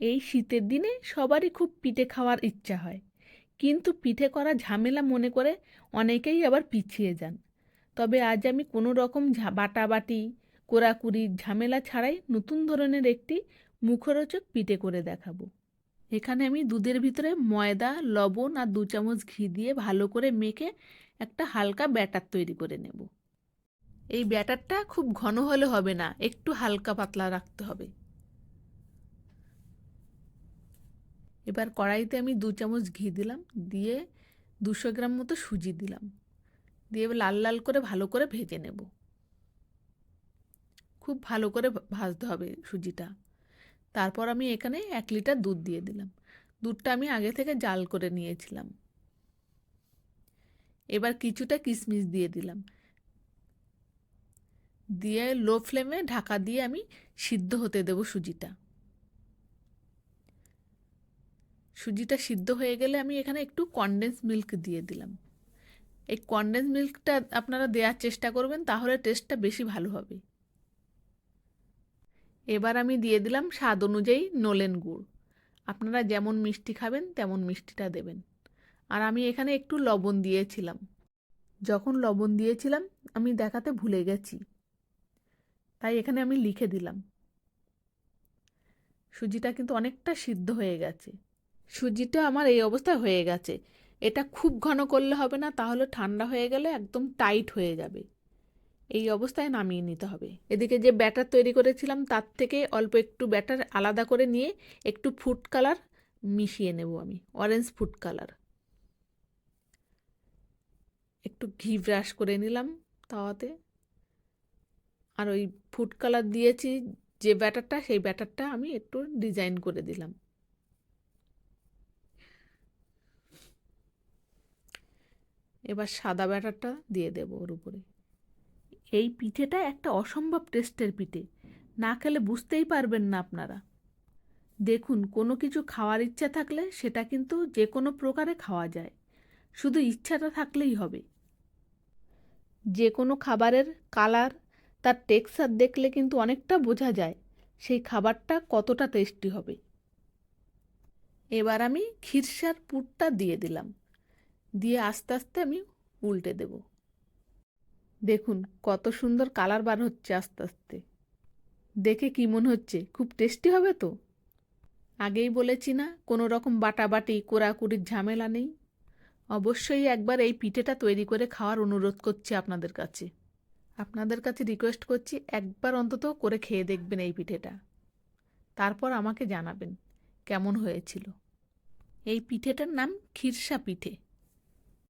এই শীতের দিনে সবারই খুব পিঠে খাওয়ার ইচ্ছা হয়। কিন্তু পিঠে করা ঝামেলা মনে করে অনেকেই আবার পিছিয়ে যান। তবে আজ আমি কোনো রকম বাটাবাটি, কোরাকুরি ঝামেলা ছাড়াই নতুন ধরনের একটি মুখরোচক পিঠে করে দেখাবো। এখানে আমি দুধের ভিতরে ময়দা, লবণ আর দু চামচ ঘি দিয়ে ভালো করে মেখে একটা হালকা ব্যাটার তৈরি করে নেব। এই ব্যাটারটা খুব ঘন হলে হবে না, একটু হালকা পাতলা রাখতে হবে। এবার কড়াইতে আমি দু চামচ ঘি দিলাম, দিয়ে দুশো গ্রাম মতো সুজি দিলাম, দিয়ে লাল লাল করে ভালো করে ভেজে নেব। খুব ভালো করে ভাজতে হবে সুজিটা। তারপর আমি এখানে এক লিটার দুধ দিয়ে দিলাম। দুধটা আমি আগে থেকে জাল করে নিয়েছিলাম। এবার কিছুটা কিশমিশ দিয়ে দিলাম। দিয়ে লো ফ্লেমে ঢাকা দিয়ে আমি সিদ্ধ হতে দেব সুজিটা। সুজিটা সিদ্ধ হয়ে গেলে আমি এখানে একটু কনডেন্স মিল্ক দিয়ে দিলাম। এই কনডেন্স মিল্কটা আপনারা দেওয়ার চেষ্টা করবেন, তাহলে টেস্টটা বেশি ভালো হবে। এবার আমি দিয়ে দিলাম স্বাদ অনুযায়ী নলেন গুড়। আপনারা যেমন মিষ্টি খাবেন, তেমন মিষ্টিটা দেবেন। আর আমি এখানে একটু লবণ দিয়েছিলাম। যখন লবণ দিয়েছিলাম, আমি দেখাতে ভুলে গেছি। তাই এখানে আমি লিখে দিলাম। সুজিটা কিন্তু অনেকটা সিদ্ধ হয়ে গেছে। সুজিটা আমার এই অবস্থায় হয়ে গেছে। এটা খুব ঘন করলে হবে না, তাহলে ঠান্ডা হয়ে গেলে একদম টাইট হয়ে যাবে। এই অবস্থায় নামিয়ে নিতে হবে। এদিকে যে ব্যাটার তৈরি করেছিলাম, তার থেকে অল্প একটু ব্যাটার আলাদা করে নিয়ে একটু ফুড কালার মিশিয়ে নেব আমি, অরেঞ্জ ফুড কালার। একটু ঘি ব্রাশ করে নিলাম তাওয়াতে। আর ওই ফুড কালার দিয়েছি যে ব্যাটারটা, সেই ব্যাটারটা আমি একটু ডিজাইন করে দিলাম। এবার সাদা ব্যাটারটা দিয়ে দেবো ওর উপরে। এই পিঠেটা একটা অসম্ভব টেস্টের পিঠে। না খেলে বুঝতেই পারবেন না আপনারা। দেখুন, কোনো কিছু খাওয়ার ইচ্ছা থাকলে সেটা কিন্তু যে কোনো প্রকারে খাওয়া যায়। শুধু ইচ্ছাটা থাকলেই হবে। যে কোনো খাবারের কালার, তার টেক্সচার দেখলে কিন্তু অনেকটা বোঝা যায় সেই খাবারটা কতটা টেস্টি হবে। এবার আমি খিরসার পুরটা দিয়ে দিলাম। দিয়ে আস্তে আস্তে আমি উল্টে দেব। দেখুন কত সুন্দর কালার বার হচ্ছে আস্তে আস্তে। দেখে কি মনে হচ্ছে? খুব টেস্টি হবে তো? আগেই বলেছি না, কোনো রকম বাটাবাটি কোরাকুরির ঝামেলা নেই। অবশ্যই একবার এই পিঠেটা তৈরি করে খাওয়ার অনুরোধ করছি আপনাদের কাছে। আপনাদের কাছে রিকোয়েস্ট করছি একবার অন্তত করে খেয়ে দেখবেন এই পিঠেটা। তারপর আমাকে জানাবেন কেমন হয়েছিল। এই পিঠেটার নাম খিরসা পিঠে।